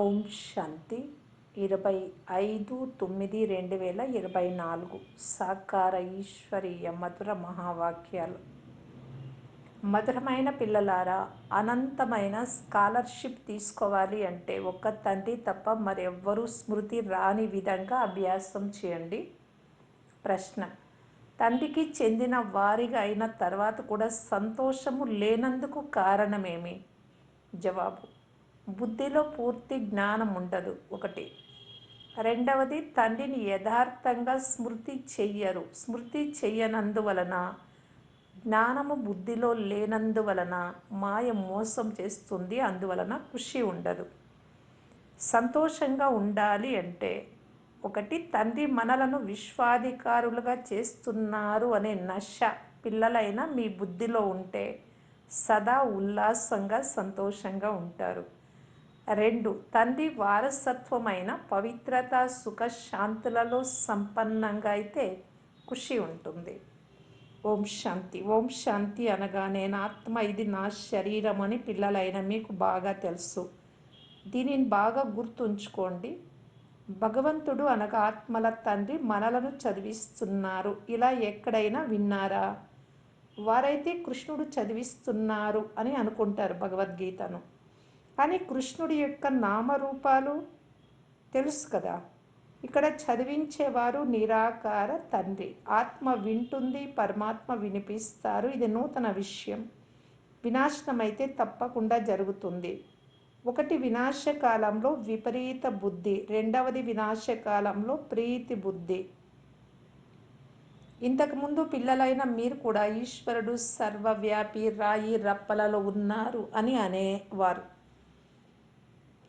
ఓం శాంతి. ఇరవై ఐదు తొమ్మిది రెండు వేల ఇరవై నాలుగు సాకార ఈశ్వరీయ మధుర మహావాక్యాలు. మధురమైన పిల్లలారా అనంతమైన స్కాలర్షిప్ తీసుకోవాలి అంటే ఒక్క తండ్రి తప్ప మరెవ్వరూ స్మృతి రాని విధంగా అభ్యాసం చేయండి. ప్రశ్న తండ్రికి చెందిన వారిగా అయిన తర్వాత కూడా సంతోషము లేనందుకు కారణమేమి? జవాబు బుద్ధిలో పూర్తి జ్ఞానం ఉండదు. ఒకటి. రెండవది తండ్రిని యథార్థంగా స్మృతి చెయ్యరు. స్మృతి చెయ్యనందువలన జ్ఞానము బుద్ధిలో లేనందువలన మాయ మోసం చేస్తుంది. అందువలన ఖుషి ఉండదు. సంతోషంగా ఉండాలి అంటే ఒకటి తండ్రి మనలను విశ్వాధికారులుగా చేస్తున్నారు అనే నశ పిల్లలైనా మీ బుద్ధిలో ఉంటే సదా ఉల్లాసంగా సంతోషంగా ఉంటారు. రెండు. తండ్రి వారసత్వమైన పవిత్రత సుఖ శాంతులలో సంపన్నంగా అయితే ఖుషి ఉంటుంది. ఓం శాంతి. ఓం శాంతి అనగా నేను ఆత్మ ఇది నా శరీరం అని పిల్లలైన మీకు బాగా తెలుసు. దీనిని బాగా గుర్తుంచుకోండి. భగవంతుడు అనగా ఆత్మల తండ్రి మనలను చదివిస్తున్నారు. ఇలా ఎక్కడైనా విన్నారా? వారైతే కృష్ణుడు చదివిస్తున్నారు అని అనుకుంటారు భగవద్గీతను. కానీ కృష్ణుడి యొక్క నామరూపాలు తెలుసు కదా. ఇక్కడ చదివించేవారు నిరాకార తండ్రి. ఆత్మ వింటుంది పరమాత్మ వినిపిస్తారు. ఇది నూతన విషయం. వినాశనమైతే తప్పకుండా జరుగుతుంది. ఒకటి వినాశకాలంలో విపరీత బుద్ధి. రెండవది వినాశకాలంలో ప్రీతి బుద్ధి. ఇంతకుముందు పిల్లలైన మీరు కూడా ఈశ్వరుడు సర్వవ్యాపి రాయి రప్పలలో ఉన్నారు అని అనేవారు.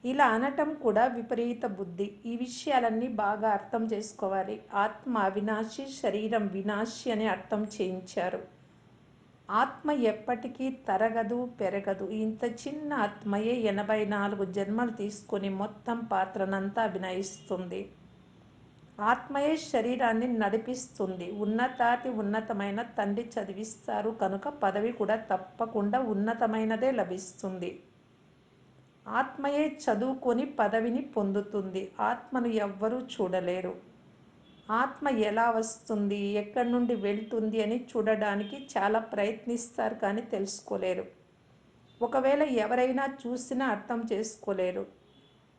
ఇలా అనటం కూడా విపరీత బుద్ధి. ఈ విషయాలన్నీ బాగా అర్థం చేసుకోవాలి. ఆత్మ అవినాశి శరీరం వినాశి అని అర్థం చేయించారు. ఆత్మ ఎప్పటికీ తరగదు పెరగదు. ఇంత చిన్న ఆత్మయే ఎనభై నాలుగు జన్మలు తీసుకొని మొత్తం పాత్రనంతా అభినయిస్తుంది. ఆత్మయే శరీరాన్ని నడిపిస్తుంది. ఉన్నతాతి ఉన్నతమైన తండ్రి చదివిస్తారు కనుక పదవి కూడా తప్పకుండా ఉన్నతమైనదే లభిస్తుంది. ఆత్మయే చదువుకొని పదవిని పొందుతుంది. ఆత్మను ఎవ్వరూ చూడలేరు. ఆత్మ ఎలా వస్తుంది? ఎక్కడి నుండి వెళ్తుంది అని చూడడానికి చాలా ప్రయత్నిస్తారు కానీ తెలుసుకోలేరు. ఒకవేళ ఎవరైనా చూసినా అర్థం చేసుకోలేరు.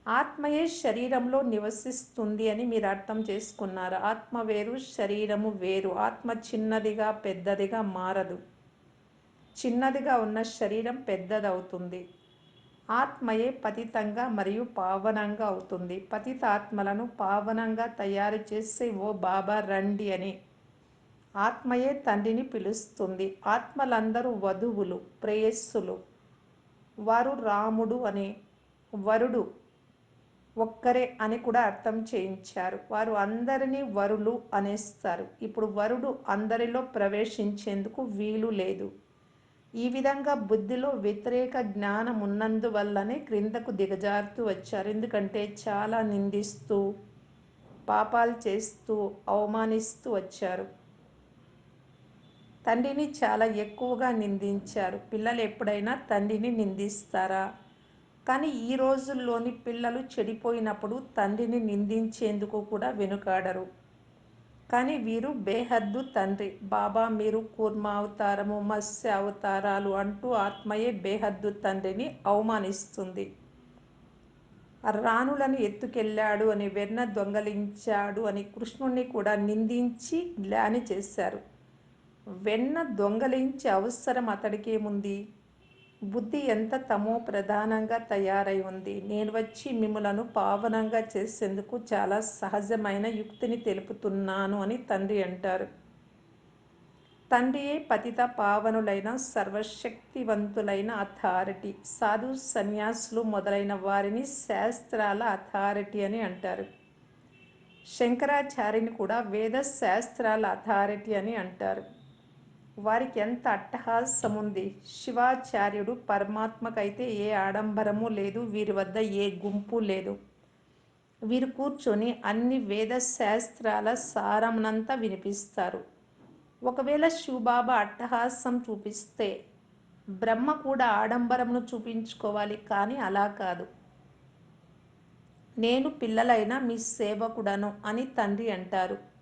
ఆత్మయే శరీరంలో నివసిస్తుంది అని మీరు అర్థం చేసుకున్నారు. ఆత్మ వేరు శరీరము వేరు. ఆత్మ చిన్నదిగా పెద్దదిగా మారదు. చిన్నదిగా ఉన్న శరీరం పెద్దదవుతుంది. ఆత్మయే పతితంగా మరియు పావనంగా అవుతుంది. పతిత ఆత్మలను పావనంగా తయారు చేసే ఓ బాబా రండి అని. ఆత్మయే తండ్రిని పిలుస్తుంది. ఆత్మలందరూ వధువులు ప్రేయస్సులు. వారు రాముడు అనే వరుడు ఒక్కరే అని కూడా అర్థం చేయించారు. వారు అందరినీ వరులు అనేస్తారు. ఇప్పుడు వరుడు అందరిలో ప్రవేశించేందుకు వీలు లేదు. ఈ విధంగా బుద్ధిలో వ్యతిరేక జ్ఞానం ఉన్నందువల్లనే క్రిందకు దిగజారుతూ వచ్చారు. ఎందుకంటే చాలా నిందిస్తూ పాపాలు చేస్తూ అవమానిస్తూ వచ్చారు. తండ్రిని చాలా ఎక్కువగా నిందించారు. పిల్లలు ఎప్పుడైనా తండ్రిని నిందిస్తారా? కానీ ఈ రోజుల్లోని పిల్లలు చెడిపోయినప్పుడు తండ్రిని నిందించేందుకు కూడా వెనుకాడరు. కానీ వీరు బేహద్దు తండ్రి. బాబా మీరు కూర్మ అవతారము మత్స్య అవతారాలు అంటూ ఆత్మయే బేహద్దు తండ్రిని అవమానిస్తుంది. రాణులను ఎత్తుకెళ్ళాడు అని వెన్న దొంగలించాడు అని కృష్ణుణ్ణి కూడా నిందించి గ్లాని చేశారు. వెన్న దొంగలించే అవసరం అతడికేముంది? బుద్ధి ఎంత తమో ప్రధానంగా తయారై ఉంది. నేను వచ్చి మిమ్మలను పావనంగా చేసేందుకు చాలా సహజమైన యుక్తిని తెలుపుతున్నాను అని తండ్రి అంటారు. తండ్రియే పతిత పావనులైన సర్వశక్తివంతులైన అథారిటీ సాధు సన్యాసులు మొదలైన వారిని శాస్త్రాల అథారిటీ అని అంటారు. శంకరాచార్యుని కూడా వేద శాస్త్రాల అథారిటీ అని అంటారు. వారికి ఎంత అట్టహాసం ఉంది శివాచార్యుడు పరమాత్మకైతే ఏ ఆడంబరము లేదు వీరి వద్ద ఏ గుంపు లేదు. వీరు కూర్చొని అన్ని వేద శాస్త్రాల సారమునంతా వినిపిస్తారు. ఒకవేళ శివబాబా అట్టహాసం చూపిస్తే బ్రహ్మ కూడా ఆడంబరమును చూపించుకోవాలి కానీ అలా కాదు. నేను పిల్లలైన మీ సేవకుడను అని తండ్రి అంటారు.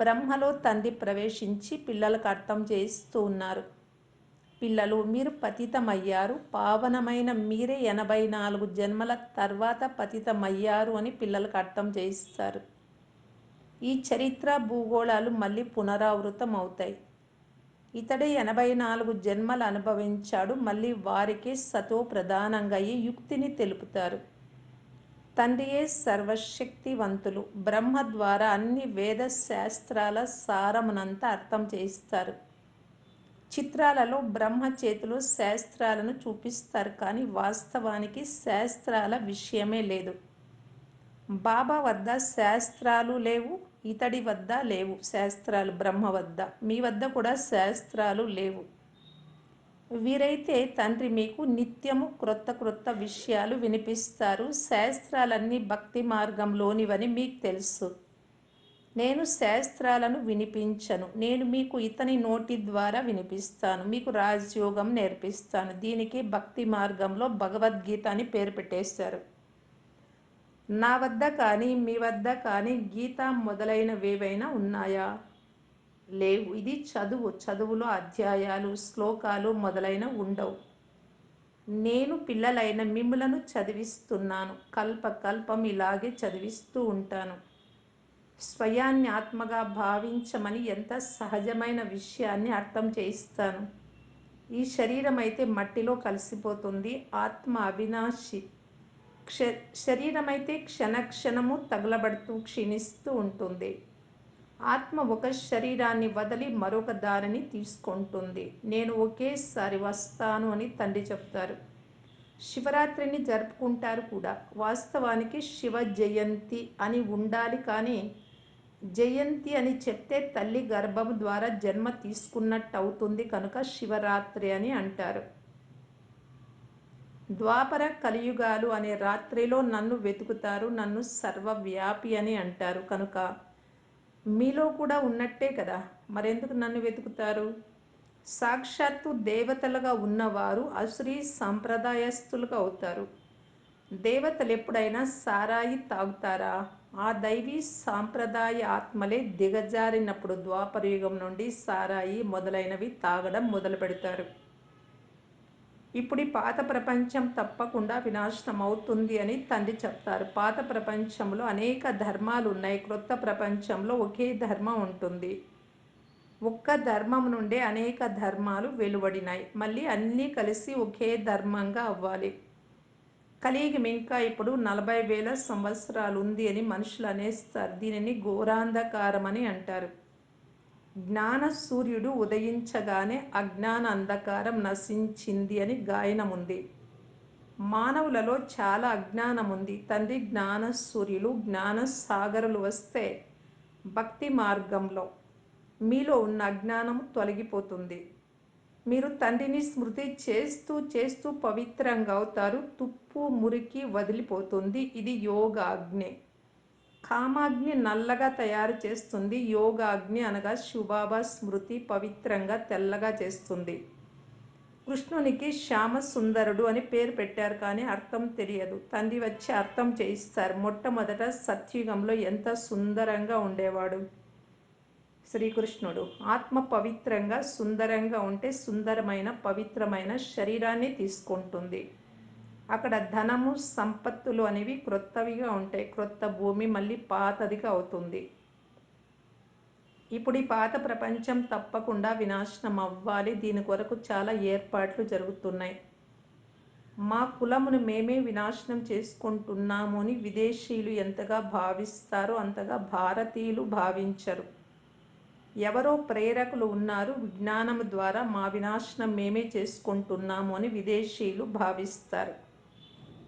బ్రహ్మలో తండ్రి ప్రవేశించి పిల్లలకు అర్థం చేస్తూ ఉన్నారు. పిల్లలు మీరు పతితమయ్యారు. పావనమైన మీరే ఎనభై నాలుగు జన్మల తర్వాత పతితమయ్యారు అని పిల్లలకు అర్థం చేయిస్తారు. ఈ చరిత్ర భూగోళాలు మళ్ళీ పునరావృతం అవుతాయి. ఇతడే ఎనభై నాలుగు జన్మలు అనుభవించాడు. మళ్ళీ వారికే సతో ప్రధానంగా ఈ యుక్తిని తెలుపుతారు. తండ్రియే సర్వశక్తివంతులు. బ్రహ్మ ద్వారా అన్ని వేద శాస్త్రాల సారమునంతా అర్థం చేయిస్తారు. చిత్రాలలో బ్రహ్మ చేతులు శాస్త్రాలను చూపిస్తారు కానీ వాస్తవానికి శాస్త్రాల విషయమే లేదు. బాబా వద్ద శాస్త్రాలు లేవు ఇతడి వద్ద లేవు. శాస్త్రాలు బ్రహ్మ వద్ద మీ వద్ద కూడా శాస్త్రాలు లేవు. వీరైతే తండ్రి మీకు నిత్యము క్రొత్త క్రొత్త విషయాలు వినిపిస్తారు. శాస్త్రాలన్నీ భక్తి మార్గంలోనివని మీకు తెలుసు. నేను శాస్త్రాలను వినిపించను. నేను మీకు ఇతని నోటి ద్వారా వినిపిస్తాను. మీకు రాజయోగం నేర్పిస్తాను. దీనికి భక్తి మార్గంలో భగవద్గీత అని పేరు పెట్టేశారు. నా వద్ద కానీ మీ వద్ద కానీ గీత మొదలైనవేవైనా ఉన్నాయా? లేవు. ఇది చదువు. చదువులో అధ్యాయాలు శ్లోకాలు మొదలైన ఉండవు. నేను పిల్లలైన మిమ్ములను చదివిస్తున్నాను. కల్ప కల్పం ఇలాగే చదివిస్తూ ఉంటాను. స్వయాన్ని ఆత్మగా భావించమని ఎంత సహజమైన విషయాన్ని అర్థం చేయిస్తాను. ఈ శరీరం అయితే మట్టిలో కలిసిపోతుంది. ఆత్మ అవినాశి. క్ష శరీరం అయితే క్షణక్షణము తగలబడుతూ క్షీణిస్తూ ఉంటుంది. ఆత్మ ఒక శరీరాన్ని వదిలి మరొక దారిని తీసుకుంటుంది. నేను ఒకేసారి వస్తాను అని తండ్రి చెప్తారు. శివరాత్రిని జరుపుకుంటారు కూడా. వాస్తవానికి శివ జయంతి అని ఉండాలి కానీ జయంతి అని చెప్తే తల్లి గర్భం ద్వారా జన్మ తీసుకున్నట్టు అవుతుంది కనుక శివరాత్రి అని అంటారు. ద్వాపర కలియుగాలు అనే రాత్రిలో నన్ను వెతుకుతారు. నన్ను సర్వవ్యాపి అని అంటారు. కనుక మీలో కూడా ఉన్నట్టే కదా. మరెందుకు నన్ను వెతుకుతారు? సాక్షాత్తు దేవతలుగా ఉన్నవారు అసురీ సంప్రదాయస్తులుగా అవుతారు. దేవతలు ఎప్పుడైనా సారాయి తాగుతారా? ఆ దైవీ సాంప్రదాయ ఆత్మలే దిగజారినప్పుడు ద్వాపరయుగం నుండి సారాయి మొదలైనవి తాగడం మొదలు పెడతారు ఇప్పుడు ఈ పాత ప్రపంచం తప్పకుండా వినాశనం అవుతుంది అని తండ్రి చెప్తారు. పాత ప్రపంచంలో అనేక ధర్మాలు ఉన్నాయి. క్రొత్త ప్రపంచంలో ఒకే ధర్మం ఉంటుంది. ఒక్క ధర్మం నుండే అనేక ధర్మాలు వెలువడినాయి. మళ్ళీ అన్నీ కలిసి ఒకే ధర్మంగా అవ్వాలి. కలియుగం ఇంకా ఇప్పుడు నలభై వేల సంవత్సరాలు ఉంది అని మనుషులు అనేస్తారు. దీనిని ఘోరాంధకారం అని అంటారు. జ్ఞాన సూర్యుడు ఉదయించగానే అజ్ఞాన అంధకారం నశించింది అని గాయనం ఉంది మానవులలో చాలా అజ్ఞానం ఉంది తండ్రి జ్ఞాన సూర్యులు జ్ఞాన సాగరులు వస్తే భక్తి మార్గంలో మీలో ఉన్న అజ్ఞానం తొలగిపోతుంది. మీరు తండ్రిని స్మృతి చేస్తూ చేస్తూ పవిత్రంగా అవుతారు. తుప్పు మురికి వదిలిపోతుంది. ఇది యోగ కామాగ్ని నల్లగా తయారు చేస్తుంది. యోగాగ్ని అనగా శుభాభ స్మృతి పవిత్రంగా తెల్లగా చేస్తుంది. కృష్ణునికి శ్యామ సుందరుడు అని పేరు పెట్టారు కానీ అర్థం తెలియదు. తండ్రి వచ్చి అర్థం చేయిస్తారు. మొట్టమొదట సత్యుగంలో ఎంత సుందరంగా ఉండేవాడు? శ్రీకృష్ణుడు. ఆత్మ పవిత్రంగా సుందరంగా ఉంటే సుందరమైన పవిత్రమైన శరీరాన్ని తీసుకుంటుంది. అక్కడ ధనము సంపత్తులు అనేవి క్రొత్తవిగా ఉంటాయి. క్రొత్త భూమి మళ్ళీ పాతదిగా అవుతుంది. ఇప్పుడు ఈ పాత ప్రపంచం తప్పకుండా వినాశనం అవ్వాలి. దీని కొరకు చాలా ఏర్పాట్లు జరుగుతున్నాయి. మా కులమును మేమే వినాశనం చేసుకుంటున్నాము అని విదేశీయులు ఎంతగా భావిస్తారో అంతగా భారతీయులు భావించరు. ఎవరో ప్రేరకులు ఉన్నారు. విజ్ఞానం ద్వారా మా వినాశనం మేమే చేసుకుంటున్నాము అని విదేశీయులు భావిస్తారు.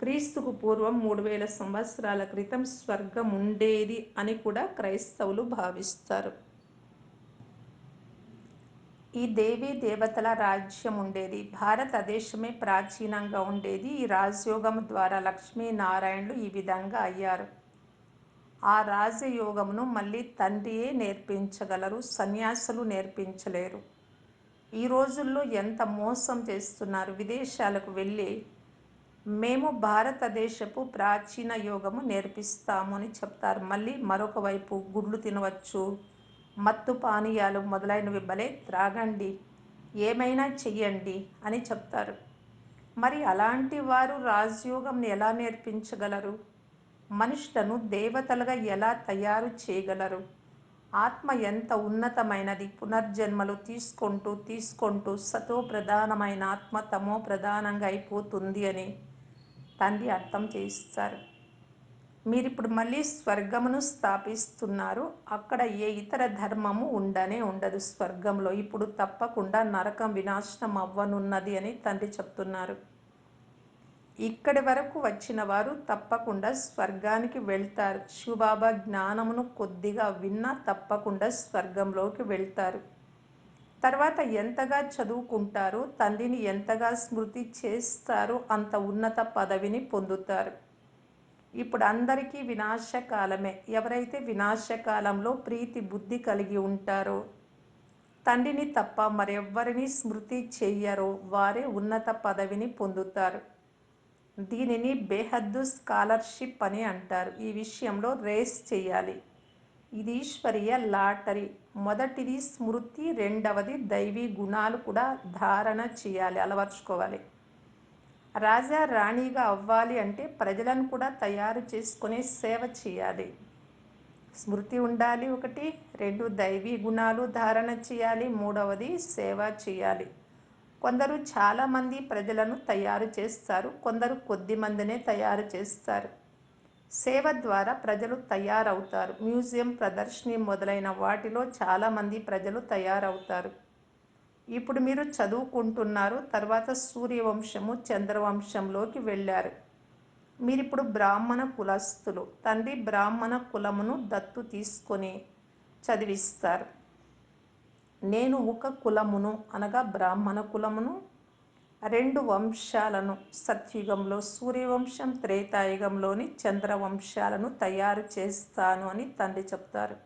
క్రీస్తుకు పూర్వం మూడు వేల సంవత్సరాల క్రితం స్వర్గం ఉండేది అని కూడా క్రైస్తవులు భావిస్తారు. ఈ దేవీ దేవతల రాజ్యం ఉండేది. భారతదేశమే ప్రాచీనంగా ఉండేది. ఈ రాజయోగం ద్వారా లక్ష్మీనారాయణులు ఈ విధంగా అయ్యారు. ఆ రాజయోగమును మళ్ళీ తండ్రియే నేర్పించగలరు సన్యాసులు నేర్పించలేరు. ఈ రోజుల్లో ఎంత మోసం చేస్తున్నారు. విదేశాలకు వెళ్ళి మేము భారతదేశపు ప్రాచీన యోగము నేర్పిస్తాము అని చెప్తారు. మళ్ళీ మరొక వైపు గుడ్లు తినవచ్చు మత్తు పానీయాలు మొదలైనవి భలే త్రాగండి ఏమైనా చెయ్యండి అని చెప్తారు. మరి అలాంటి వారు రాజయోగంని ఎలా నేర్పించగలరు? మనుషులను దేవతలుగా ఎలా తయారు చేయగలరు? ఆత్మ ఎంత ఉన్నతమైనది పునర్జన్మలు తీసుకుంటూ తీసుకుంటూ సతో ప్రధానమైన ఆత్మ తమో ప్రధానంగా అయిపోతుంది అని తండ్రి అర్థం చేస్తారు మీరిప్పుడు మళ్ళీ స్వర్గమును స్థాపిస్తున్నారు. అక్కడ ఏ ఇతర ధర్మము ఉండనే ఉండదు స్వర్గంలో. ఇప్పుడు తప్పకుండా నరకం వినాశనం అవ్వనున్నది అని తండ్రి చెప్తున్నారు. ఇక్కడి వరకు వచ్చిన వారు తప్పకుండా స్వర్గానికి వెళ్తారు. శివబాబా జ్ఞానమును కొద్దిగా విన్నా తప్పకుండా స్వర్గంలోకి వెళ్తారు. తర్వాత ఎంతగా చదువుకుంటారో తండ్రిని ఎంతగా స్మృతి చేస్తారో అంత ఉన్నత పదవిని పొందుతారు. ఇప్పుడు అందరికీ వినాశకాలమే. ఎవరైతే వినాశకాలంలో ప్రీతి బుద్ధి కలిగి ఉంటారో తండ్రిని తప్ప మరెవ్వరిని స్మృతి చెయ్యరో వారే ఉన్నత పదవిని పొందుతారు. దీనిని బేహద్దు స్కాలర్షిప్ అని అంటారు. ఈ విషయంలో రేస్ చేయాలి. ఇది ఈశ్వరీయ లాటరీ. మొదటిది స్మృతి రెండవది దైవీ గుణాలు కూడా ధారణ చేయాలి అలవర్చుకోవాలి. రాజా రాణిగా అవ్వాలి అంటే ప్రజలను కూడా తయారు చేసుకునే సేవ చేయాలి. స్మృతి ఉండాలి ఒకటి రెండు దైవీ గుణాలు ధారణ చేయాలి మూడవది సేవ చేయాలి. కొందరు చాలామంది ప్రజలను తయారు చేస్తారు కొందరు కొద్ది మందినే తయారు చేస్తారు. సేవ ద్వారా ప్రజలు తయారవుతారు. మ్యూజియం ప్రదర్శని మొదలైన వాటిలో చాలామంది ప్రజలు తయారవుతారు. ఇప్పుడు మీరు చదువుకుంటున్నారు తర్వాత సూర్యవంశము చంద్రవంశంలోకి వెళ్ళారు. మీరిప్పుడు బ్రాహ్మణ కులస్తులు. తండ్రి బ్రాహ్మణ కులమును దత్తు తీసుకొని చదివిస్తారు. నేను ఒక కులమును అనగా బ్రాహ్మణ కులమును రెండు వంశాలను సత్యుగంలో సూర్యవంశం త్రేతాయుగంలోని చంద్రవంశాలను తయారు చేస్తాను అని తండ్రి చెప్తారు.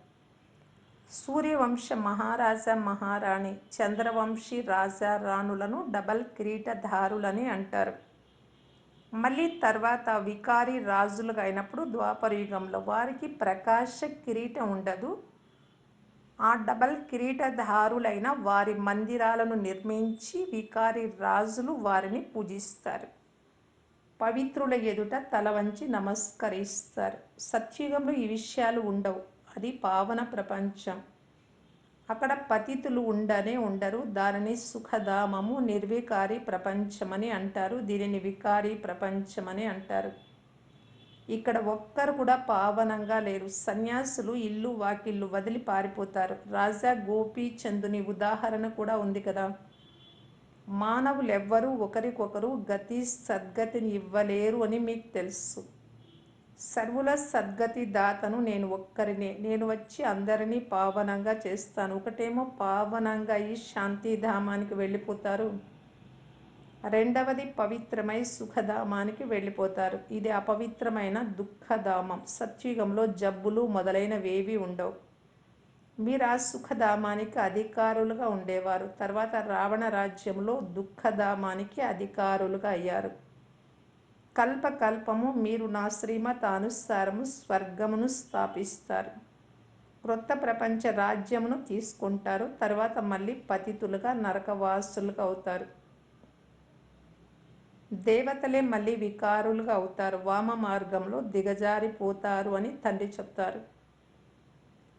సూర్యవంశ మహారాజా మహారాణి చంద్రవంశీ రాజా రాణులను డబల్ కిరీటధారులని అంటారు. మళ్ళీ తర్వాత వికారి రాజులుగా అయినప్పుడు ద్వాపర యుగంలో వారికి ప్రకాశ కిరీటం ఉండదు. ఆ డబల్ కిరీటధారులైన వారి మందిరాలను నిర్మించి వికారి రాజులు వారిని పూజిస్తారు. పవిత్రుల ఎదుట తల వంచి నమస్కరిస్తారు. సత్యుగంలో ఈ విషయాలు ఉండవు. అది పావన ప్రపంచం. అక్కడ పతితులు ఉండనే ఉండరు. దానిని సుఖధామము నిర్వికారి ప్రపంచమని అంటారు. దీనిని వికారి ప్రపంచమని అంటారు. ఇక్కడ ఒక్కరు కూడా పావనంగా లేరు. సన్యాసులు ఇల్లు వాకిళ్ళు వదిలి పారిపోతారు. రాజా గోపీచందుని ఉదాహరణ కూడా ఉంది కదా. మానవులెవ్వరూ ఒకరికొకరు గతి సద్గతిని ఇవ్వలేరు అని మీకు తెలుసు. సర్వుల సద్గతి దాతను నేను ఒక్కరినే. నేను వచ్చి అందరినీ పావనంగా చేస్తాను. ఒకటేమో పావనంగా ఈ శాంతిధామానికి వెళ్ళిపోతారు. రెండవది పవిత్రమై సుఖధామానికి వెళ్ళిపోతారు. ఇది అపవిత్రమైన దుఃఖధామం. సత్యుగంలో జబ్బులు మొదలైనవేవి ఉండవు. మీరు ఆ సుఖధామానికి అధికారులుగా ఉండేవారు. తర్వాత రావణ రాజ్యంలో దుఃఖధామానికి అధికారులుగా అయ్యారు. కల్పకల్పము మీరు నా శ్రీమతానుసారము స్వర్గమును స్థాపిస్తారు. క్రొత్త ప్రపంచ రాజ్యమును తీసుకుంటారు. తర్వాత మళ్ళీ పతితులుగా నరకవాసులుగా అవుతారు. దేవతలే మళ్ళీ వికారులుగా అవుతారు. వామ మార్గంలో దిగజారిపోతారు అని తండ్రి చెప్తారు.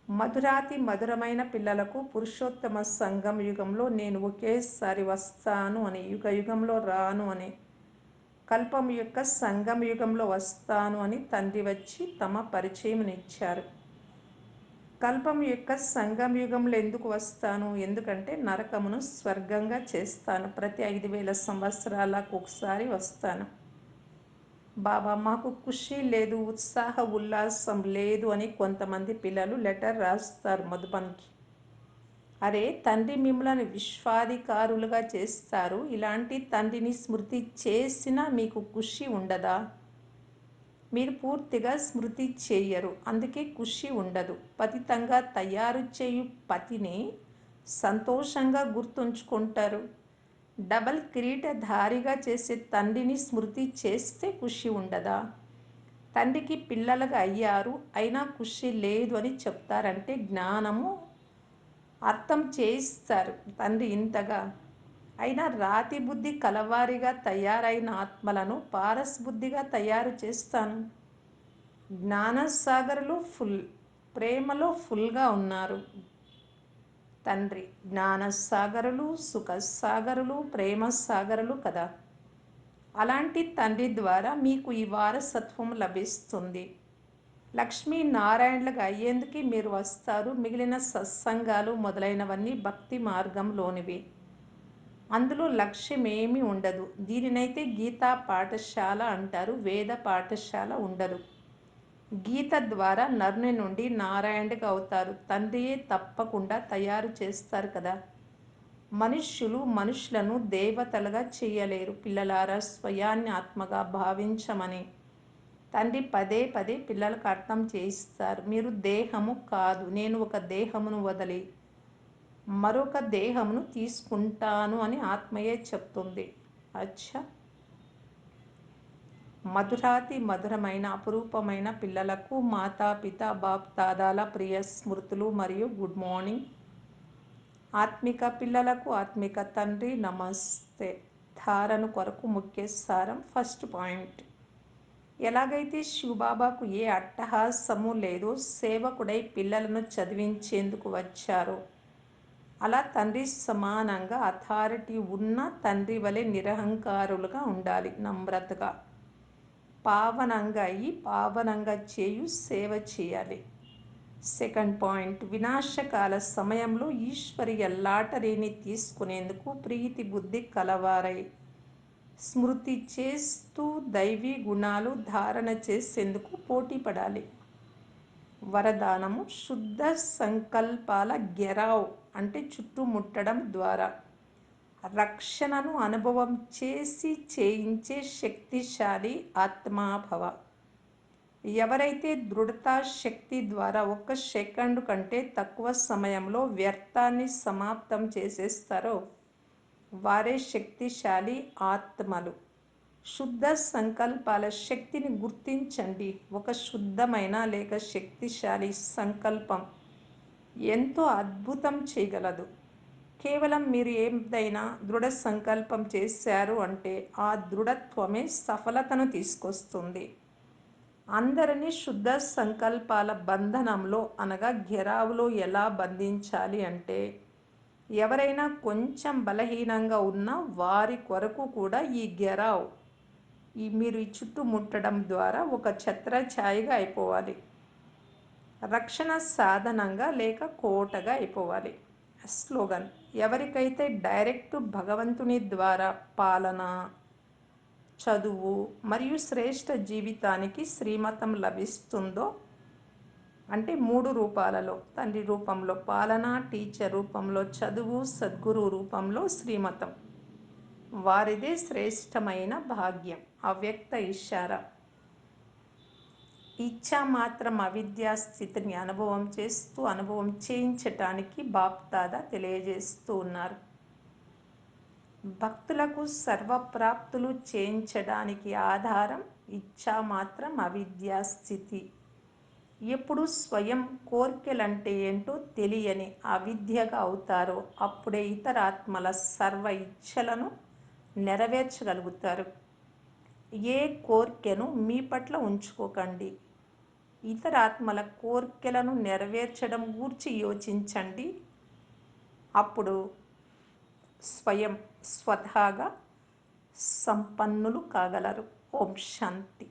మధురాతి మధురమైన పిల్లలకు పురుషోత్తమ సంఘం యుగంలో నేను ఒకేసారి వస్తాను అని యుగ యుగంలో రాను అని కల్పం యొక్క సంఘం యుగంలో వస్తాను అని తండ్రి వచ్చి తమ పరిచయమునిచ్చారు. కల్పం యొక్క సంగం యుగంలో ఎందుకు వస్తాను? ఎందుకంటే నరకమును స్వర్గంగా చేస్తాను. ప్రతి ఐదు వేల సంవత్సరాలకు ఒకసారి వస్తాను. బాబా మాకు ఖుషి లేదు ఉత్సాహ ఉల్లాసం లేదు అని కొంతమంది పిల్లలు లెటర్ రాస్తారు మధుబన్కి. అరే తండ్రి మిమ్మల్ని విశ్వాధికారులుగా చేస్తారు. ఇలాంటి తండ్రిని స్మృతి చేసినా మీకు ఖుషి ఉండదా? మీరు పూర్తిగా స్మృతి చేయరు. అందుకే ఖుషి ఉండదు. పతితంగా తయారు చేయు పతిని సంతోషంగా గుర్తుంచుకుంటారు. డబల్ కిరీటధారిగా చేసే తండ్రిని స్మృతి చేస్తే ఖుషి ఉండదా? తండ్రికి పిల్లలుగా అయ్యారు. అయినా ఖుషి లేదు అని చెప్తారంటే జ్ఞానము అర్థం చేయిస్తారు తండ్రి ఇంతగా. అయినా రాతి బుద్ధి కలవారిగా తయారైన ఆత్మలను పారస్ బుద్ధిగా తయారు చేస్తాను. జ్ఞానసాగరులు ఫుల్ ప్రేమలో ఫుల్గా ఉన్నారు. తండ్రి జ్ఞానసాగరులు సుఖసాగరులు ప్రేమసాగరులు కదా. అలాంటి తండ్రి ద్వారా మీకు ఈ వారసత్వం లభిస్తుంది. లక్ష్మీ నారాయణలుగా అయ్యేందుకు మీరు వస్తారు. మిగిలిన సత్సంగాలు మొదలైనవన్నీ భక్తి మార్గంలోనివి. అందులో లక్ష్యమేమీ ఉండదు. దీనినైతే గీతా పాఠశాల అంటారు వేద పాఠశాల ఉండదు. గీత ద్వారా నరుని నుండి నారాయణుడికి అవుతారు. తండ్రియే తప్పకుండా తయారు చేస్తారు కదా. మనుష్యులు మనుషులను దేవతలుగా చేయలేరు. పిల్లలారా స్వయాన్ని ఆత్మగా భావించమని. తండ్రి పదే పదే పిల్లలకు అర్థం చేయిస్తారు. మీరు దేహము కాదు. నేను ఒక దేహమును వదిలి మరొక దేహమును తీసుకుంటాను అని ఆత్మయే చెప్తుంది. అచ్చా. మధురాతి మధురమైన అపురూపమైన పిల్లలకు మాతాపిత బాప్ దాదాల ప్రియ స్మృతులు మరియు గుడ్ మార్నింగ్. ఆత్మిక పిల్లలకు ఆత్మిక తండ్రి నమస్తే. ధారణ కొరకు ముఖ్య సారం ఫస్ట్ పాయింట్. ఎలాగైతే శివబాబాకు ఏ అట్టహాసము లేదో సేవకుడై పిల్లలను చదివించేందుకు వచ్చారో అలా తండ్రి సమానంగా అథారిటీ ఉన్న తండ్రి వలె నిరహంకారులుగా ఉండాలి నమ్రతగా. పావనంగా అయ్యి పావనంగా చేయు సేవ చేయాలి. సెకండ్ పాయింట్ వినాశకాల సమయంలో ఈశ్వరీయ లాటరీని తీసుకునేందుకు ప్రీతి బుద్ధి కలవారై. స్మృతి చేస్తూ దైవీ గుణాలు ధారణ చేసేందుకు పోటీ పడాలి. వరదానము శుద్ధ సంకల్పాల గెరావ్. అంటే చుట్టుముట్టడం ద్వారా. రక్షణను అనుభవం చేసి చేయించే శక్తిశాలి ఆత్మాభవ ఎవరైతే దృఢతా శక్తి ద్వారా ఒక్క సెకండ్ కంటే తక్కువ సమయంలో వ్యర్థాన్ని సమాప్తం చేసేస్తారో వారే శక్తిశాలి ఆత్మలు. శుద్ధ సంకల్పాల శక్తిని గుర్తించండి. ఒక శుద్ధమైన లేక శక్తిశాలి సంకల్పం. ఎంతో అద్భుతం చేయగలదు. కేవలం మీరు ఏదైనా దృఢ సంకల్పం చేశారు అంటే ఆ దృఢత్వమే సఫలతను తీసుకొస్తుంది. అందరినీ శుద్ధ సంకల్పాల బంధనంలో అనగా ఘెరావులో ఎలా బంధించాలి అంటే ఎవరైనా కొంచెం బలహీనంగా ఉన్నా వారి కొరకు కూడా ఈ గెరావ్ ఈ మీరు ఈ చుట్టుముట్టడం ద్వారా ఒక ఛత్రఛాయగా అయిపోవాలి. రక్షణ సాధనంగా లేక కోటగా అయిపోవాలి. స్లోగన్ ఎవరికైతే డైరెక్ట్ భగవంతుని ద్వారా పాలన చదువు మరియు శ్రేష్ఠ జీవితానికి శ్రీమతం లభిస్తుందో అంటే మూడు రూపాలలో తండ్రి రూపంలో పాలన టీచర్ రూపంలో చదువు సద్గురు రూపంలో శ్రీమతం. వారిదే శ్రేష్టమైన భాగ్యం అవ్యక్త ఇషారా ఇచ్ఛా మాత్రం అవిద్యా స్థితిని అనుభవం చేస్తూ అనుభవం చేయించటానికి బాప్దాదా తెలియజేస్తూ ఉన్నారు. భక్తులకు సర్వప్రాప్తులు చేయించడానికి ఆధారం ఇచ్చా మాత్రం అవిద్యా స్థితి. ఎప్పుడు స్వయం కోర్కెలంటే ఏంటో తెలియని అవిద్యగా అవుతారో అప్పుడే ఇతర ఆత్మల సర్వ ఇచ్ఛలను నెరవేర్చగలుగుతారు. ఏ కోర్కెను మీ పట్ల ఉంచుకోకండి. ఇతర ఆత్మల నెరవేర్చడం గూర్చి యోచించండి. అప్పుడు స్వయం స్వతహాగా సంపన్నులు కాగలరు. ఓం శాంతి.